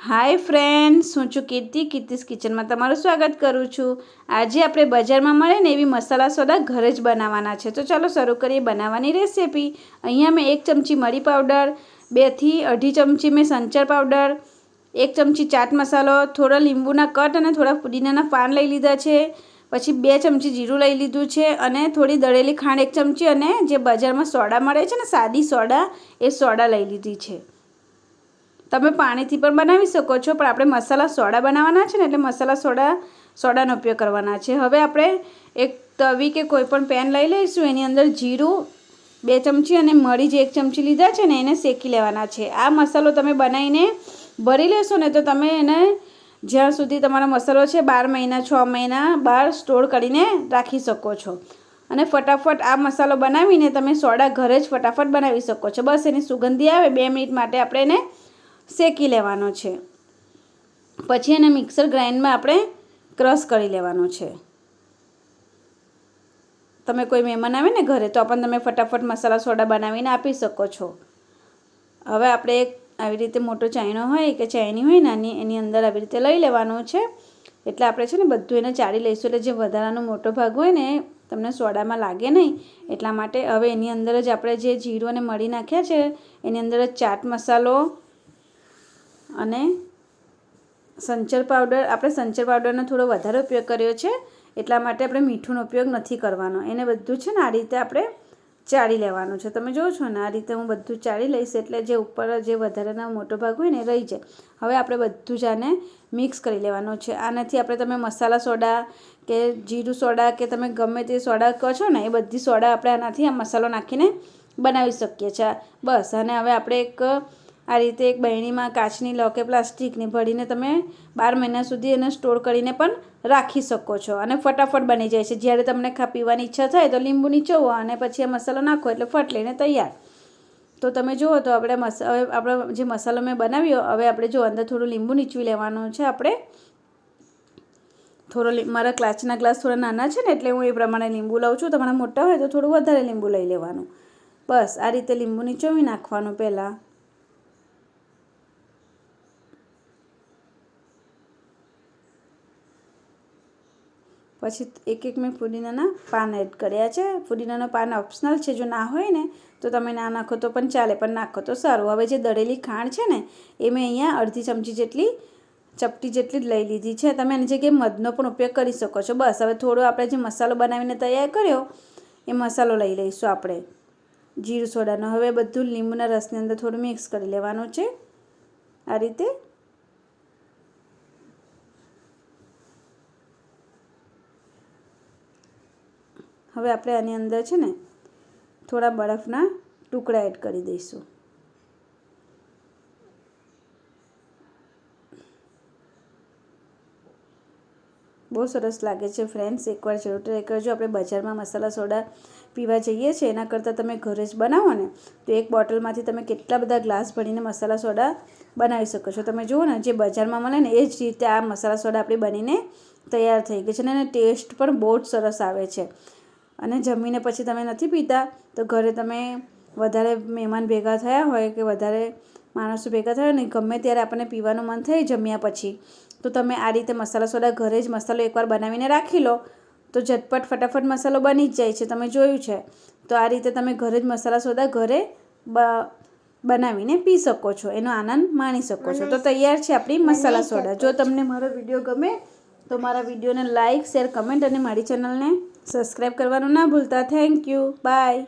Hi friends, હું છું કીર્તિ, કીર્તિસ કિચનમાં તમારું સ્વાગત કરું છું. આજે આપણે બજારમાં મળે ને એવી મસાલા સોદા ઘરે જ બનાવવાના છે. તો ચાલો શરૂ કરીએ બનાવવાની રેસીપી. અહીંયા મેં એક ચમચી મરી પાવડર, બેથી અઢી ચમચી મેં સંચર પાવડર, એક ચમચી ચાટ મસાલો, થોડા લીંબુના કટ અને થોડા પુદીનાના પાન લઈ લીધા છે. પછી બે ચમચી જીરું લઈ લીધું છે અને થોડી દળેલી ખાંડ એક ચમચી અને જે બજારમાં સોડા મળે છે ને સાદી સોડા, એ સોડા લઈ લીધી છે. તમે પાણીથી પણ બનાવી શકો છો, પણ આપણે મસાલા સોડા બનાવવાના છે ને, એટલે મસાલા સોડા, સોડાનો ઉપયોગ કરવાના છે. હવે આપણે એક તવી કે કોઈ પણ પેન લઈ લઈશું, એની અંદર જીરું, બે ચમચી અને મરી જે એક ચમચી લીધા છે ને, એને શેકી લેવાના છે. આ મસાલો તમે બનાવીને ભરી લેશો ને, તો તમે એને જ્યાં સુધી તમારો મસાલો છે, બાર મહિના, છ મહિના બહાર સ્ટોર કરીને રાખી શકો છો. અને ફટાફટ આ મસાલો બનાવીને તમે સોડા ઘરે જ ફટાફટ બનાવી શકો છો. બસ એની સુગંધી આવે, બે મિનિટ માટે આપણે એને શેકી લેવાનો છે. પછી એને મિક્સર ગ્રાઇન્ડમાં આપણે ક્રશ કરી લેવાનો છે. તમે કોઈ મહેમાન આવે ને ઘરે, તો પણ તમે ફટાફટ મસાલા સોડા બનાવીને આપી શકો છો. હવે આપણે એક આવી રીતે મોટો ચાઈનો હોય કે ચાઈની હોય નાની, એની અંદર આવી રીતે લઈ લેવાનું છે. એટલે આપણે છે ને બધું એને ચાળી લઈશું. એટલે જે વધારાનો મોટો ભાગ હોય ને, તમને સોડામાં લાગે નહીં, એટલા માટે હવે એની અંદર જ આપણે જે જીરું અને મળી નાખ્યા છે, એની અંદર જ ચાટ મસાલો અને સંચર પાવડર, આપણે સંચર પાવડરનો થોડો વધારે ઉપયોગ કર્યો છે, એટલા માટે આપણે મીઠુંનો ઉપયોગ નથી કરવાનો. એને બધું છે ને આ રીતે આપણે ચાળી લેવાનું છે. તમે જુઓ છો ને, આ રીતે હું બધું ચાળી લઈશ એટલે જે ઉપર જે વધારેનો મોટો ભાગ હોય ને રહી જાય. હવે આપણે બધું જ આને મિક્સ કરી લેવાનું છે. આનાથી આપણે તમે મસાલા સોડા કે જીરું સોડા કે તમે ગમે તે સોડા કહો છો ને, એ બધી સોડા આપણે આનાથી આ મસાલો નાખીને બનાવી શકીએ છીએ બસ, અને હવે આપણે એક આ રીતે એક બહેણીમાં કાચની લો કે પ્લાસ્ટિકની ભરીને તમે બાર મહિના સુધી એને સ્ટોર કરીને પણ રાખી શકો છો અને ફટાફટ બની જાય છે. જ્યારે તમને ખા પીવાની ઈચ્છા થાય તો લીંબુ નીચોવો અને પછી આ મસાલો નાખો એટલે ફટ લઈને તૈયાર. તો તમે જુઓ તો આપણે મસ, હવે આપણો જે મસાલો મેં બનાવ્યો, હવે આપણે જો અંદર થોડું લીંબુ નીચવી લેવાનું છે આપણે. થોડો મારા ક્લાચના ગ્લાસ થોડા નાના છે ને એટલે હું એ પ્રમાણે લીંબુ લઉં છું. તમારા મોટા હોય તો થોડું વધારે લીંબુ લઈ લેવાનું. બસ, આ રીતે લીંબુ નીચોવી નાખવાનું પહેલાં. પછી એક એક મેં ફુદીનાના પાન એડ કર્યા છે. ફુદીનાના પાન ઓપ્શનલ છે, જો ના હોય ને, તો તમે ના નાખો તો પણ ચાલે, પણ નાખો તો સારું. હવે જે દળેલી ખાંડ છે ને, એ મેં અહીંયા અડધી ચમચી જેટલી ચપટી જેટલી જ લઈ લીધી છે. તમે એની જગ્યાએ મધનો પણ ઉપયોગ કરી શકો છો. બસ, હવે થોડો આપણે જે મસાલો બનાવીને તૈયાર કર્યો, એ મસાલો લઈ લઈશું આપણે. જીરું સોડાનો. હવે બધું લીંબુના રસની અંદર થોડું મિક્સ કરી લેવાનું છે. આ રીતે હવે આપણે આની અંદર છે ને થોડા બરફના ટુકડા એડ કરી દઈશું. બહુ સરસ લાગે છે ફ્રેન્ડ્સ, એકવાર જરૂર ટ્રાય કરજો. આપણે બજારમાં મસાલા સોડા પીવા જઈએ છીએ, એના કરતાં તમે ઘરે જ બનાવો ને, તો એક બોટલમાંથી તમે કેટલા બધા ગ્લાસ ભરીને મસાલા સોડા બનાવી શકો છો. તમે જુઓ ને, જે બજારમાં મળે ને, એ જ રીતે આ મસાલા સોડા આપણી બનીને તૈયાર થઈ ગઈ છે અને ટેસ્ટ પણ બહુ જ સરસ આવે છે. અને જમીને પછી તમે નથી પીતા તો ઘરે તમે વધારે મહેમાન ભેગા થયા હોય કે વધારે માણસો ભેગા થયા ને ગમે ત્યારે આપણને પીવાનું મન થાય જમ્યા પછી તો તમે આ રીતે મસાલા સોડા ઘરે જ મસાલો એકવાર બનાવીને રાખી લો તો ઝટપટ ફટાફટ મસાલો બની જ જાય છે તમે જોયું છે. તો આ રીતે તમે ઘરે જ મસાલા સોડા ઘરે બનાવીને પી શકો છો એનો આનંદ માણી શકો છો. તો તૈયાર છે આપણી મસાલા સોડા. જો તમને મારો વીડિયો ગમે તો મારા વિડીયોને લાઇક શેર કમેન્ટ અને મારી ચેનલને સબસ્ક્રાઈબ કરવાનું ના ભૂલતા. Thank you bye